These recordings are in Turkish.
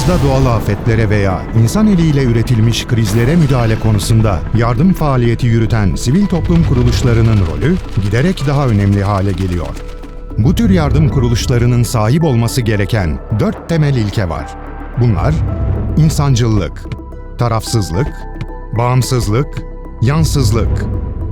Dünyamızda doğal afetlere veya insan eliyle üretilmiş krizlere müdahale konusunda yardım faaliyeti yürüten sivil toplum kuruluşlarının rolü giderek daha önemli hale geliyor. Bu tür yardım kuruluşlarının sahip olması gereken dört temel ilke var. Bunlar insancıllık, tarafsızlık, bağımsızlık, yansızlık.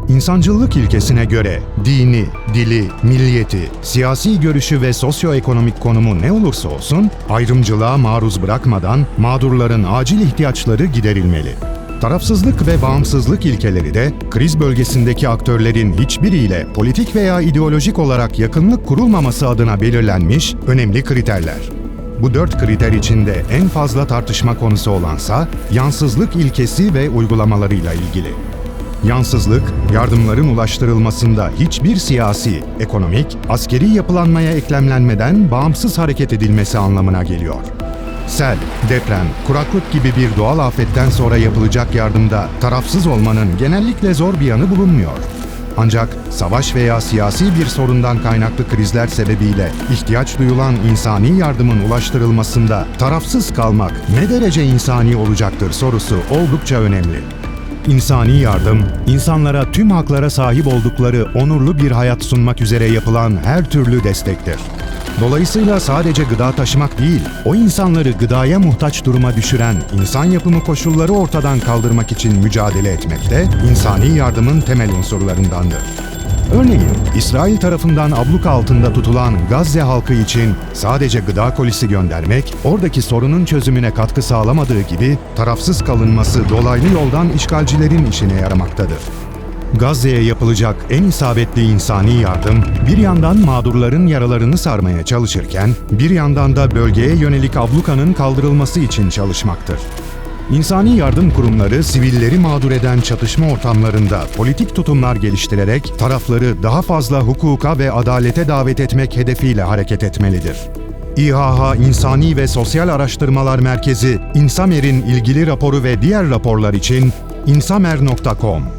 İnsancıllık ilkesine göre dini, dili, milliyeti, siyasi görüşü ve sosyoekonomik konumu ne olursa olsun ayrımcılığa maruz bırakmadan mağdurların acil ihtiyaçları giderilmeli. Tarafsızlık ve bağımsızlık ilkeleri de kriz bölgesindeki aktörlerin hiçbiriyle politik veya ideolojik olarak yakınlık kurulmaması adına belirlenmiş önemli kriterler. Bu dört kriter içinde en fazla tartışma konusu olansa yansızlık ilkesi ve uygulamalarıyla ilgili. Yansızlık, yardımların ulaştırılmasında hiçbir siyasi, ekonomik, askeri yapılanmaya eklemlenmeden bağımsız hareket edilmesi anlamına geliyor. Sel, deprem, kuraklık gibi bir doğal afetten sonra yapılacak yardımda tarafsız olmanın genellikle zor bir yanı bulunmuyor. Ancak savaş veya siyasi bir sorundan kaynaklı krizler sebebiyle ihtiyaç duyulan insani yardımın ulaştırılmasında tarafsız kalmak ne derece insani olacaktır sorusu oldukça önemli. İnsani yardım, insanlara tüm haklara sahip oldukları onurlu bir hayat sunmak üzere yapılan her türlü destektir. Dolayısıyla sadece gıda taşımak değil, o insanları gıdaya muhtaç duruma düşüren insan yapımı koşulları ortadan kaldırmak için mücadele etmek de insani yardımın temel unsurlarındandır. Örneğin, İsrail tarafından abluka altında tutulan Gazze halkı için sadece gıda kolisi göndermek, oradaki sorunun çözümüne katkı sağlamadığı gibi tarafsız kalınması dolaylı yoldan işgalcilerin işine yaramaktadır. Gazze'ye yapılacak en isabetli insani yardım, bir yandan mağdurların yaralarını sarmaya çalışırken, bir yandan da bölgeye yönelik ablukanın kaldırılması için çalışmaktır. İnsani yardım kurumları sivilleri mağdur eden çatışma ortamlarında politik tutumlar geliştirerek tarafları daha fazla hukuka ve adalete davet etmek hedefiyle hareket etmelidir. İHH İnsani ve Sosyal Araştırmalar Merkezi, İnsamer'in ilgili raporu ve diğer raporlar için insamer.com